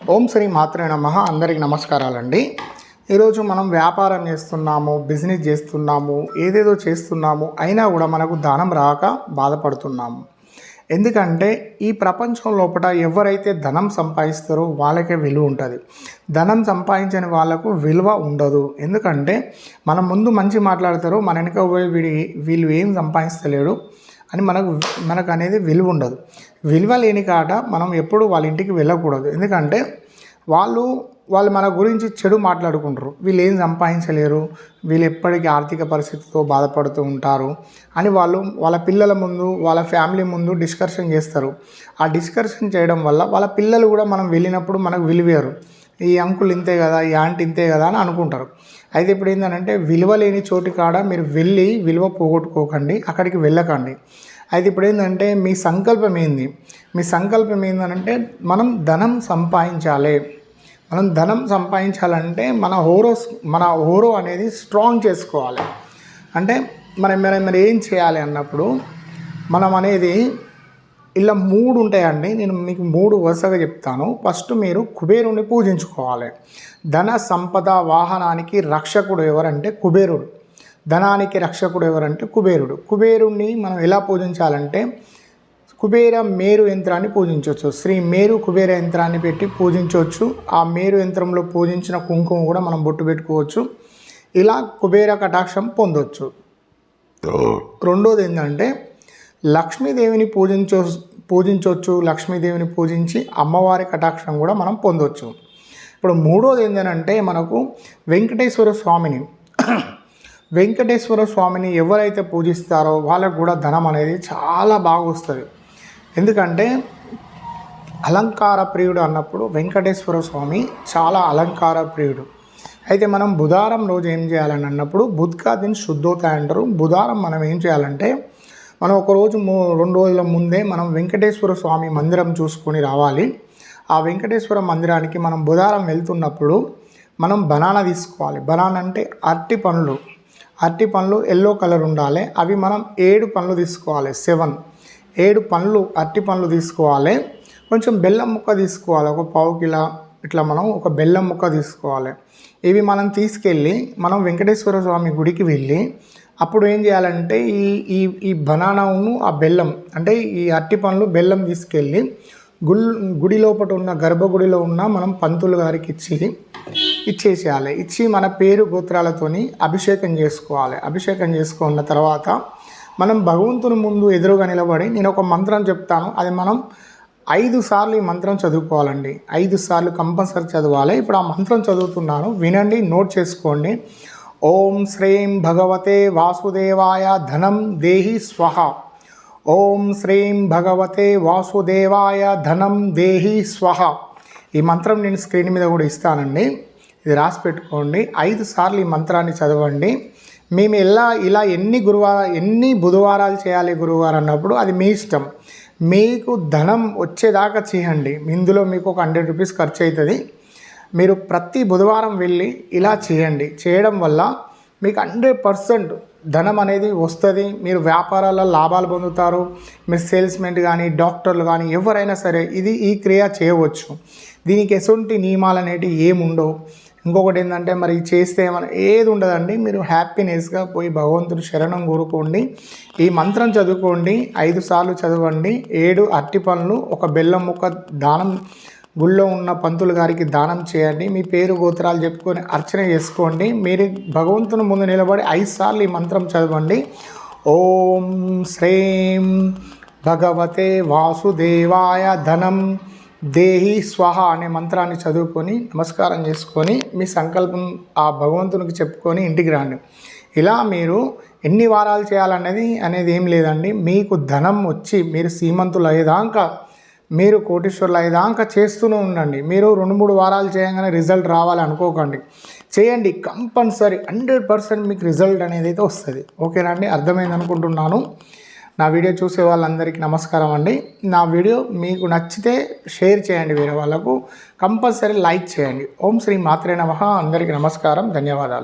ఓం శ్రీ మాత్రే నమ. అందరికి నమస్కారాలండి. ఈరోజు మనం వ్యాపారం చేస్తున్నాము బిజినెస్ చేస్తున్నాము ఏదేదో చేస్తున్నాము అయినా కూడా మనకు ధనం రాక బాధపడుతున్నాము. ఎందుకంటే ఈ ప్రపంచం లోపల ఎవరైతే ధనం సంపాదిస్తారో వాళ్ళకే విలువ ఉంటుంది. ధనం సంపాదించని వాళ్ళకు విలువ ఉండదు. ఎందుకంటే మనం ముందు మంచి మాట్లాడతారు మన వెనుక పోయి వీడి వీళ్ళు ఏం సంపాదిస్తలేడు అని మనకు మనకు అనేది విలువ ఉండదు విలువ లేని కాట మనం ఎప్పుడు వాళ్ళ ఇంటికి వెళ్ళకూడదు. ఎందుకంటే వాళ్ళు వాళ్ళు మన గురించి చెడు మాట్లాడుకుంటారు. వీళ్ళు ఏం సంపాదించలేరు. వీళ్ళు ఎప్పటికీ ఆర్థిక పరిస్థితితో బాధపడుతూ ఉంటారు అని వాళ్ళు వాళ్ళ పిల్లల ముందు వాళ్ళ ఫ్యామిలీ ముందు డిస్కషన్ చేస్తారు. ఆ డిస్కషన్ చేయడం వల్ల వాళ్ళ పిల్లలు కూడా మనం వెళ్ళినప్పుడు మనకు విలువేరు. ఈ అంకుల్ ఇంతే కదా ఈ ఆంటీ ఇంతే కదా అని అనుకుంటారు. అయితే ఇప్పుడు ఏంటంటే విలువ లేని చోటు కాడ మీరు వెళ్ళి విలువ పోగొట్టుకోకండి అక్కడికి వెళ్ళకండి. అయితే ఇప్పుడు ఏంటంటే మీ సంకల్పం ఏంది? మీ సంకల్పం ఏంటంటే మనం ధనం సంపాదించాలి. మనం ధనం సంపాదించాలంటే మన హోరోస్ మన హోరో అనేది స్ట్రాంగ్ చేసుకోవాలి. అంటే మనం మనం మరి ఏం చేయాలి అన్నప్పుడు మనం అనేది ఇలా మూడు ఉంటాయండి. నేను మీకు మూడు వరుసగా చెప్తాను. ఫస్ట్ మీరు కుబేరుని పూజించుకోవాలి. ధన సంపద వాహనానికి రక్షకుడు ఎవరంటే కుబేరుడు. ధనానికి రక్షకుడు ఎవరంటే కుబేరుడు. కుబేరుణ్ణి మనం ఎలా పూజించాలంటే కుబేర మేరు యంత్రాన్ని పూజించవచ్చు. శ్రీ మేరు కుబేర యంత్రాన్ని పెట్టి పూజించవచ్చు. ఆ మేరు యంత్రంలో పూజించిన కుంకుమ కూడా మనం బొట్టు పెట్టుకోవచ్చు. ఇలా కుబేర కటాక్షం పొందొచ్చు. రెండోది ఏంటంటే లక్ష్మీదేవిని పూజించో పూజించవచ్చు లక్ష్మీదేవిని పూజించి అమ్మవారి కటాక్షం కూడా మనం పొందవచ్చు ఇప్పుడు మూడోది ఏంటంటే మనకు వెంకటేశ్వర స్వామిని వెంకటేశ్వర స్వామిని ఎవరైతే పూజిస్తారో వాళ్ళకు కూడా ధనం అనేది చాలా బాగా వస్తుంది. ఎందుకంటే అలంకార ప్రియుడు అన్నప్పుడు వెంకటేశ్వర స్వామి చాలా అలంకార ప్రియుడు. అయితే మనం బుధారం రోజు ఏం చేయాలని అన్నప్పుడు బుద్కా దిన్ శుద్ధోతాయి అంటారు. బుధారం మనం ఏం చేయాలంటే మనం ఒకరోజు రెండు రోజుల ముందే మనం వెంకటేశ్వర స్వామి మందిరం చూసుకొని రావాలి. ఆ వెంకటేశ్వర మందిరానికి మనం బుధారం వెళ్తున్నప్పుడు మనం బనానా తీసుకోవాలి. బనానా అంటే అరటి పండ్లు. అరటి పండ్లు ఎల్లో కలర్ ఉండాలి. అవి మనం ఏడు పండ్లు తీసుకోవాలి. సెవెన్. ఏడు పండ్లు అరటి పండ్లు తీసుకోవాలి. కొంచెం బెల్లం ముక్క తీసుకోవాలి. ఒక పావు కిలో ఇట్లా మనం ఒక బెల్లం ముక్క తీసుకోవాలి. ఇవి మనం తీసుకెళ్ళి మనం వెంకటేశ్వర స్వామి గుడికి వెళ్ళి అప్పుడు ఏం చేయాలంటే ఈ ఈ ఈ బనానాను ఆ బెల్లం అంటే ఈ అట్టి పండ్లు బెల్లం తీసుకెళ్ళి గుల్ గుడి లోపల ఉన్న గర్భగుడిలో ఉన్న మనం పంతులు గారికి ఇచ్చి ఇచ్చేసేయాలి. ఇచ్చి మన పేరు గోత్రాలతోని అభిషేకం చేసుకోవాలి. అభిషేకం చేసుకున్న తర్వాత మనం భగవంతుని ముందు ఎదురుగా నిలబడి నేను ఒక మంత్రం చెప్తాను. అది మనం ఐదు సార్లు ఈ మంత్రం చదువుకోవాలండి. ఐదు సార్లు కంపల్సరీ చదవాలి. ఇప్పుడు ఆ మంత్రం చదువుతున్నాను. వినండి నోట్ చేసుకోండి. ఓం శ్రీం భగవతే వాసుదేవాయ ధనం దేహి స్వహ ఓం శ్రీం భగవతే వాసుదేవాయ ధనం దేహి స్వహ ఈ మంత్రం నేను స్క్రీన్ మీద కూడా ఇస్తానండి. ఇది రాసి పెట్టుకోండి. ఐదు సార్లు ఈ మంత్రాన్ని చదవండి. మేము ఎలా ఇలా ఎన్ని గురువార ఎన్ని బుధవారాలు చేయాలి గురువారం అన్నప్పుడు అది మీ ఇష్టం. మీకు ధనం వచ్చేదాకా చేయండి. ఇందులో మీకు ఒక హండ్రెడ్ రూపీస్ ఖర్చు అవుతుంది. మీరు ప్రతి బుధవారం వెళ్ళి ఇలా చేయండి. చేయడం వల్ల మీకు హండ్రెడ్ పర్సెంట్ ధనం అనేది వస్తుంది. మీరు వ్యాపారాల్లో లాభాలు పొందుతారు. మీరు సేల్స్మెన్ కానీ డాక్టర్లు కానీ ఎవరైనా సరే ఇది ఈ క్రియ చేయవచ్చు. దీనికి ఎటువంటి నియమాలు అనేటివి ఏముండవు. ఇంకొకటి ఏంటంటే మరి చేస్తే ఏమైనా ఏది ఉండదండి. మీరు హ్యాపీనెస్గా పోయి భగవంతుడు శరణం కోరుకోండి. ఈ మంత్రం చదువుకోండి. ఐదు సార్లు చదవండి. ఏడు అరటి పనులు ఒక బెల్లం ముక్క దానం గుళ్ళో ఉన్న పంతులు గారికి దానం చేయండి. మీ పేరు గోత్రాలు చెప్పుకొని అర్చన చేసుకోండి. మీరు భగవంతుని ముందు నిలబడి ఐదు సార్లు ఈ మంత్రం చదవండి. ఓం శ్రీం భగవతే వాసుదేవాయ ధనం దేహి స్వహ అనే మంత్రాన్ని చదువుకొని నమస్కారం చేసుకొని మీ సంకల్పం ఆ భగవంతునికి చెప్పుకొని ఇంటికి రండి. ఇలా మీరు ఎన్ని వారాలు చేయాలనేది అనేది ఏం లేదండి. మీకు ధనం వచ్చి మీరు సీమంతులు అయ్యేదాకా మీరు కోటీశ్వర్లు అయ్యేదాకా చేస్తూనే ఉండండి. మీరు రెండు మూడు వారాలు చేయగానే రిజల్ట్ రావాలి అనుకోకండి. చేయండి. కంపల్సరీ హండ్రెడ్ పర్సెంట్ మీకు రిజల్ట్ అనేది అయితే వస్తుంది. ఓకేనా అండి? అర్థమైంది అనుకుంటున్నాను. నా వీడియో చూసే వాళ్ళందరికీ నమస్కారం అండి. నా వీడియో మీకు నచ్చితే షేర్ చేయండి వేరే వాళ్ళకు. కంపల్సరీ లైక్ చేయండి. ఓం శ్రీ మాత్రే నమ. అందరికీ నమస్కారం. ధన్యవాదాలు.